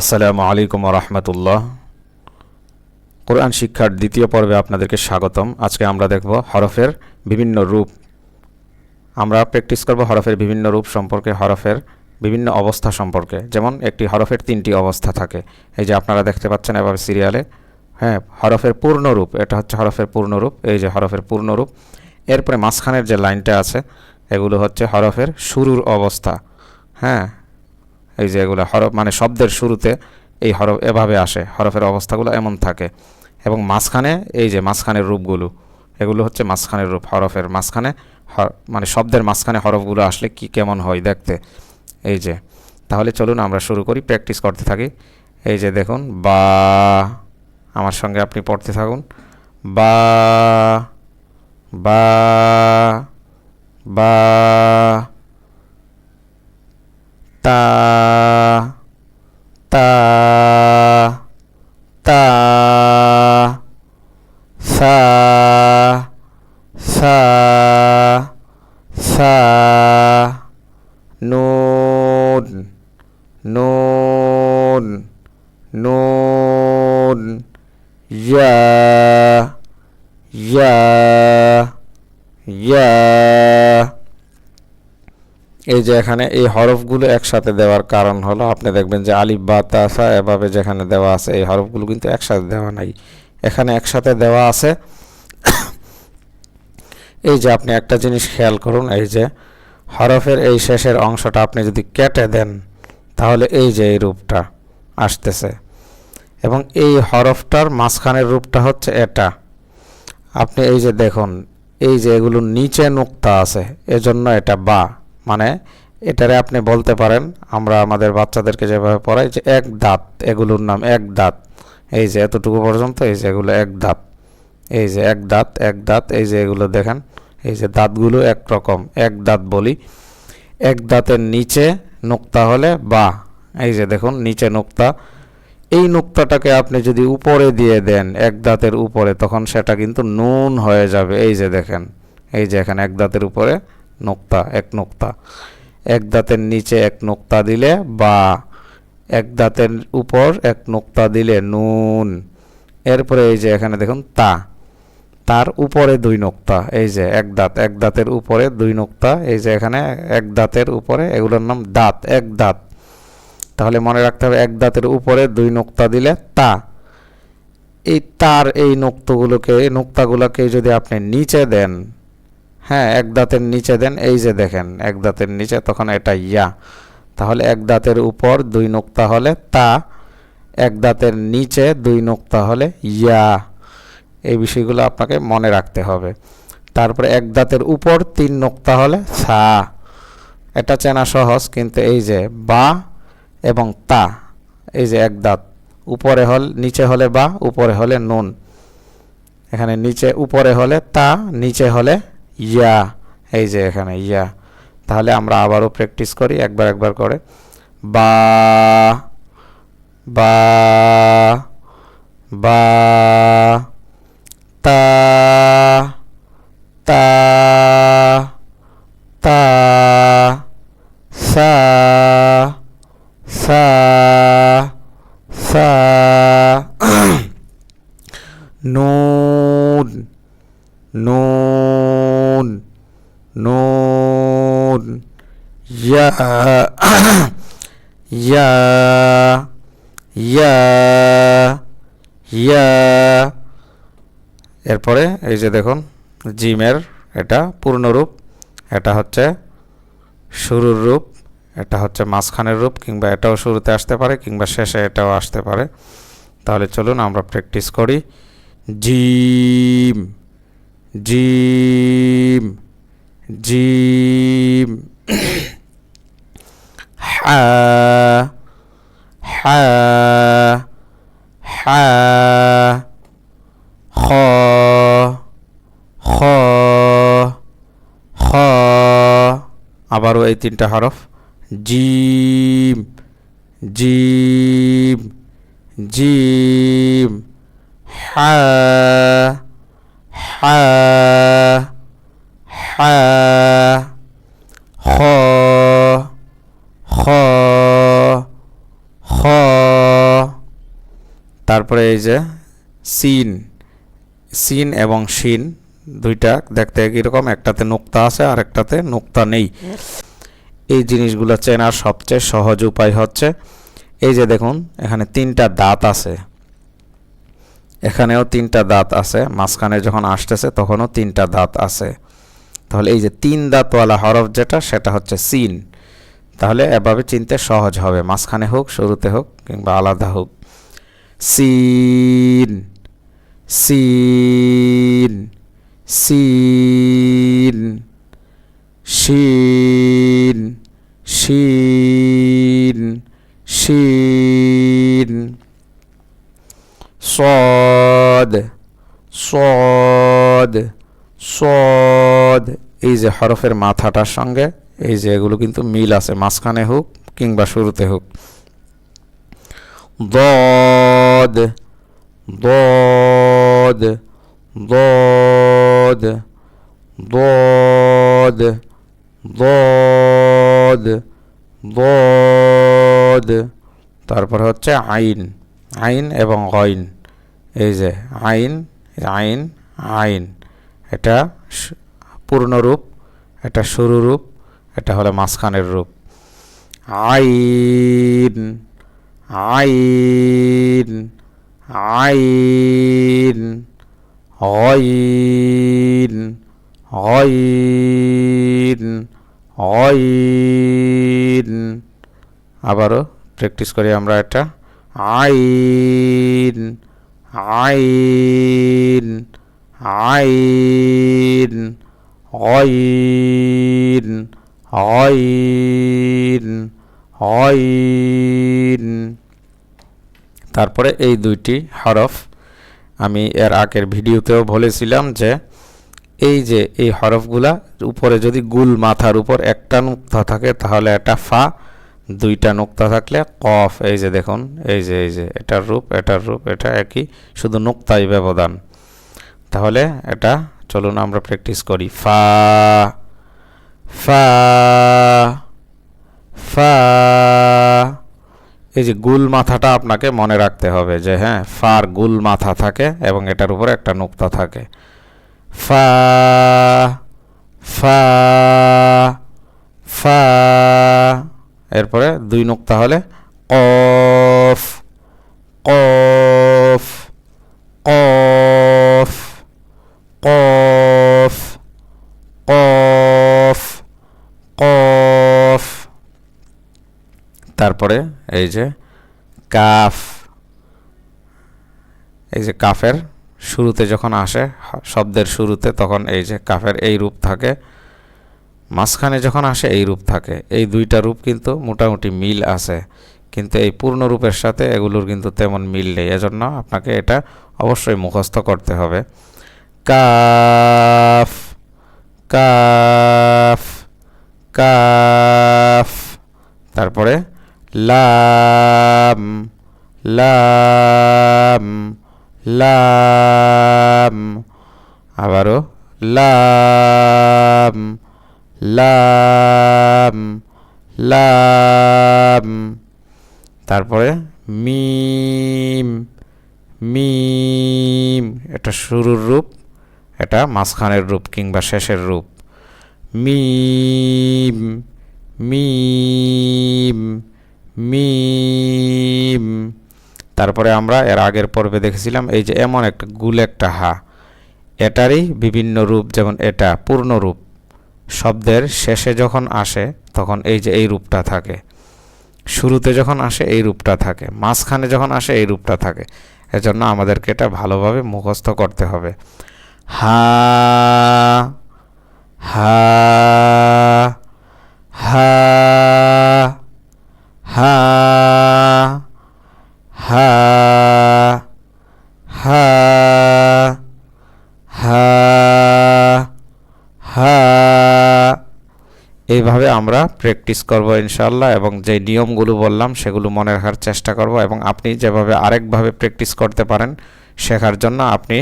আসসালামু আলাইকুম রহমতুল্লাহ। কোরআন শিক্ষার দ্বিতীয় পর্বে আপনাদেরকে স্বাগতম। আজকে আমরা দেখব হরফের বিভিন্ন রূপ। আমরা প্র্যাকটিস করব হরফের বিভিন্ন রূপ সম্পর্কে, হরফের বিভিন্ন অবস্থা সম্পর্কে। যেমন একটি হরফের তিনটি অবস্থা থাকে। এই যে আপনারা দেখতে পাচ্ছেন এভাবে সিরিয়ালে হ্যাঁ হরফের পূর্ণরূপ এটা হচ্ছে হরফের পূর্ণরূপ এই যে হরফের পূর্ণরূপ এরপরে মাঝখানের যে লাইনটা আছে, এগুলো হচ্ছে হরফের শুরুর অবস্থা। হ্যাঁ এই যে এগুলো হরফ মানে শব্দের শুরুতে এই হরফ এভাবে আসে। হরফের অবস্থাগুলো এমন থাকে। এবং মাঝখানে, এই যে মাঝখানের রূপগুলো, এগুলো হচ্ছে মাঝখানের রূপ, হরফের মাঝখানে মানে শব্দের মাঝখানে হরফগুলো আসলে কি কেমন হয় দেখতে। এই যে, তাহলে চলুন আমরা শুরু করি, প্র্যাকটিস করতে থাকি। এই যে দেখুন, বা, আমার সঙ্গে আপনি পড়তে থাকুন। বা বা বা তা তা তা সা সা সা নুন নুন নুন ইয়া ইয়া ইয়া এই যে এখানে এই হরফগুলো একসাথে দেওয়ার কারণ হলো, আপনি দেখবেন যে আলিফ বা তাসা এভাবে যেখানে দেওয়া আছে, এই হরফগুলো কিন্তু একসাথে দেওয়া নাই। এখানে একসাথে দেওয়া আছে। এই যে আপনি একটা জিনিস খেয়াল করুন, এই যে হরফের এই শেষের অংশটা আপনি যদি কেটে দেন, তাহলে এই যে এই রূপটা আসতেছে। এবং এই হরফটার মাঝখানের রূপটা হচ্ছে এটা। আপনি এই যে দেখুন, এই যে এগুলো নিচে নুক্তা আছে, এজন্য এটা বা। মানে এটারে আপনি বলতে পারেন, আমরা আমাদের বাচ্চাদেরকে যেভাবে পড়াই যে এক দাঁত, এগুলোর নাম এক দাঁত। এই যে এতটুকু পর্যন্ত, এই যে এগুলো এক দাঁত। এই যে এক দাঁত এক দাঁত, এই যে এগুলো দেখেন, এই যে দাঁতগুলো একরকম, এক দাঁত বলি। এক দাঁতের নিচে নোক্তা হলে বা, এই যে দেখুন, নিচে নোক্তা। এই নোক্তাটাকে আপনি যদি উপরে দিয়ে দেন, এক দাঁতের উপরে, তখন সেটা কিন্তু নুন হয়ে যাবে। এই যে দেখেন, এই যে এখানে এক দাঁতের উপরে নোক্তা, এক নোক্তা। এক দাঁতের নিচে এক নোক্তা দিলে বা এক দাঁতের উপর এক নোক্তা দিলে নুন। এরপরে এই যে এখানে দেখুন, তা। তার উপরে দুই নোক্তা, এই যে এক দাঁত, এক দাঁতের উপরে দুই নোক্তা, এই যে এখানে এক দাঁতের উপরে, এগুলোর নাম দাঁত, এক দাঁত। তাহলে মনে রাখতে হবে, এক দাঁতের উপরে দুই নোক্তা দিলে তা। এই তার এই নোক্তগুলোকে, এই নোক্তাগুলোকে যদি আপনি নিচে দেন হ্যাঁ এক দাঁতের নিচে দেন, এই যে দেখেন, এক দাঁতের নিচে, তখন এটা ইয়া। তাহলে এক দাঁতের উপর দুই নোক্তা হলে তা, এক দাঁতের নিচে দুই নোক্তা হলে ইয়া। এই বিষয়গুলো আপনাকে মনে রাখতে হবে। তারপরে এক দাঁতের উপর তিন নোক্তা হলে সা। এটা চেনা সহজ, কিন্তু এই যে বা এবং তা, এই যে এক দাঁত। উপরে হল, নিচে হলে বা, উপরে হলে নুন। এখানে নিচে, উপরে হলে তা, নিচে হলে ইয়া, এই যে এখানে ইয়া। তাহলে আমরা আবারও প্র্যাকটিস করি, একবার একবার করে। বা বা বা, তা তা তা, সা সা সা নুন ইয়া ইয়া ইয়া ইয়া এরপরে এই যে দেখুন, জিমের এটা পূর্ণরূপ, এটা হচ্ছে শুরুর রূপ, এটা হচ্ছে মাঝখানের রূপ, কিংবা এটাও শুরুতে আসতে পারে, কিংবা শেষে এটাও আসতে পারে। তাহলে চলুন আমরা প্র্যাকটিস করি। জিম জিম জিম। হা হা হা, খ খ খ। আবারও এই তিনটা হরফ। জিম জিম জিম। হা হা হা, খ। খ খ, তারপরে এই যে সিন সিন এবং শিন দুইটা দেখতে একই রকম, একটাতে নোক্তা আছে আর একটাতে নোক্তা নেই। এই জিনিসগুলো চেনার সবচেয়ে সহজ উপায় হচ্ছে, এই যে দেখুন, এখানে তিনটা দাঁত আছে। এখানেও তিনটা দাঁত আছে, মাঝখানে যখন আসতেছে তখনও তিনটা দাঁত আছে। তাহলে এই যে তিন দাঁতওয়ালা হরফ যেটা, সেটা হচ্ছে সিন। তাহলে এভাবে চিনতে সহজ হবে। মাঝখানে হোক, শুরুতে হোক, কিংবা আলাদা হোক। সিন সিন সিন শিন শিন এই যে হরফের মাথাটার সঙ্গে এই যে এগুলো কিন্তু মিল আছে মাঝখানে হোক কিংবা শুরুতে হোক ضاد ضاد ضاد ضاد ضاد ضاد তারপর হচ্ছে আইন আইন এবং গইন এই যে আইন আইন আইন এটা পূর্ণ রূপ, এটা শুরু রূপ, এটা হলো মাঝখানের রূপ। আইন আইন আইন গইন গইন গইন আবারও প্র্যাকটিস করি আমরা এটা। আইন আইন আইন। গইন গইন গইন তারপরে এই দুইটি হরফ আমি এর আগের ভিডিওতেও বলেছিলাম যে এই যে এই হরফগুলা উপরে যদি গুল মাথার উপর একটা নুক্তা থাকে, তাহলে এটা ফা, দুইটা নুক্তা থাকলে কফ। এই যে দেখুন, এই যে এই যে, এটার রূপ এটার রূপ, এটা একই, শুধু নুক্তাই ব্যবধান। তাহলে এটা চলুন আমরা প্র্যাকটিস করি। ফা ফা ফা। এই যে গুল মাথাটা আপনাকে মনে রাখতে হবে যে হ্যাঁ ফার গুল মাথা থাকে এবং এটার উপরে একটা নুক্তা থাকে। ফা ফা ফা। এরপরে দুই নুক্তা হলে কফ কফ কফ কফ কফ কফ। তারপরে এই যে কাফ। এই যে কাফের শুরুতে যখন আসে, শব্দের শুরুতে তখন এই যে কাফের এই রূপ থাকে। মাঝখানে যখন আসে এই রূপ থাকে। এই দুইটা রূপ কিন্তু মোটামুটি মিল আছে। কিন্তু এই পূর্ণ রূপের সাথে এগুলোর কিন্তু তেমন মিল নেই। এজন্য আপনাকে এটা অবশ্যই মুখস্থ করতে হবে। কাফ। কাফ কাফ। তারপরে লাম লাম লাম। আবারও লাম লাম লাম। তারপরে মিম মিম। এটা শুরুর রূপ। এটা মাঝখানের রূপ কিংবা শেষের রূপ। মিম মিম মিম। তারপরে আমরা এর আগের পর্বে দেখেছিলাম এই যে এমন একটা গুল একটা হা। এটারই বিভিন্ন রূপ, যেমন এটা পূর্ণ রূপ। শব্দের শেষে যখন আসে, তখন এই যে এই রূপটা থাকে। শুরুতে যখন আসে, এই রূপটা থাকে। মাঝখানে যখন আসে, এই রূপটা থাকে। এজন্য আমাদেরকে এটা ভালোভাবে মুখস্থ করতে হবে। হা হা হা হা হা হা হা হা। এইভাবে আমরা প্র্যাকটিস করব ইনশাল্লাহ এবং যে নিয়মগুলো বললাম সেগুলো মনে রাখার চেষ্টা করব এবং আপনি যেভাবে আরেকভাবে প্র্যাকটিস করতে পারেন শেখার জন্য আপনি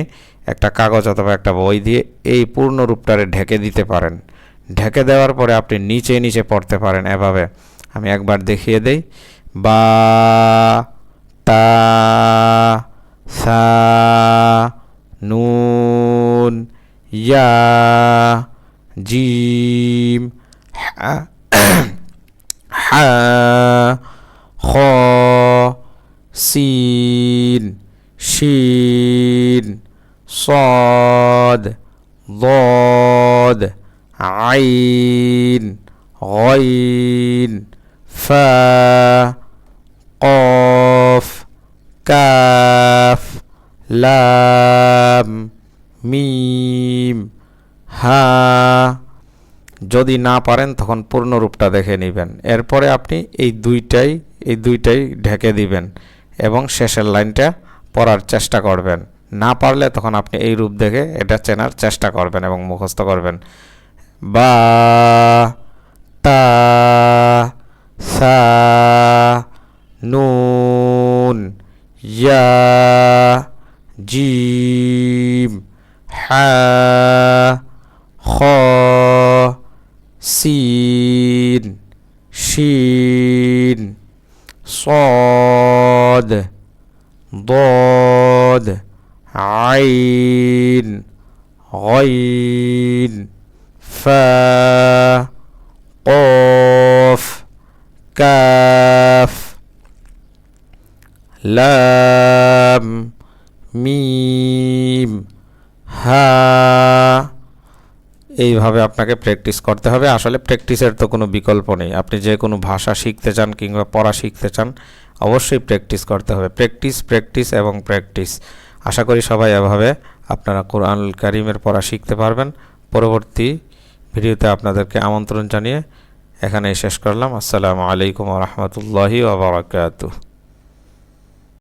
একটা কাগজ অথবা একটা বই দিয়ে এই পূর্ণ রূপটারে ঢেকে দিতে পারেন। ঢেকে দেওয়ার পরে আপনি নিচে নিচে পড়তে পারেন এভাবে। আমি একবার দেখিয়ে দেই। বা, তা, সা নুন ইয়া, জিম হা হা সিন শিন صاد ضاد عين غين فا قاف কাফ লাম মিম হা যদি না পারেন তখন পূর্ণ রূপটা দেখে নেবেন এরপরে আপনি এই দুইটাই এই দুইটাই ঢেকে দিবেন এবং শেষের লাইনটা পড়ার চেষ্টা করবেন না পারলে তখন আপনি এই রূপ দেখে এটা চেনার চেষ্টা করবেন এবং মুখস্থ করবেন বা তা সা নুন ইয়া জিম হা খ সিন শিন صاد ضاد عين غين فا قاف كاف লাম মিম হা এইভাবে আপনাকে প্র্যাকটিস করতে হবে আসলে প্র্যাকটিসের তো কোনো বিকল্প নেই আপনি যে কোনো ভাষা শিখতে চান কিংবা পড়া শিখতে চান অবশ্যই প্র্যাকটিস করতে হবে প্র্যাকটিস প্র্যাকটিস এবং প্র্যাকটিস আশা করি সবাই এভাবে আপনারা কোরআন কারিমের পড়া শিখতে পারবেন। পরবর্তী ভিডিওতে আপনাদেরকে আমন্ত্রণ জানিয়ে এখানেই শেষ করলাম। আসসালামু আলাইকুম রহমতুল্লাহি ওবরাকাতুহ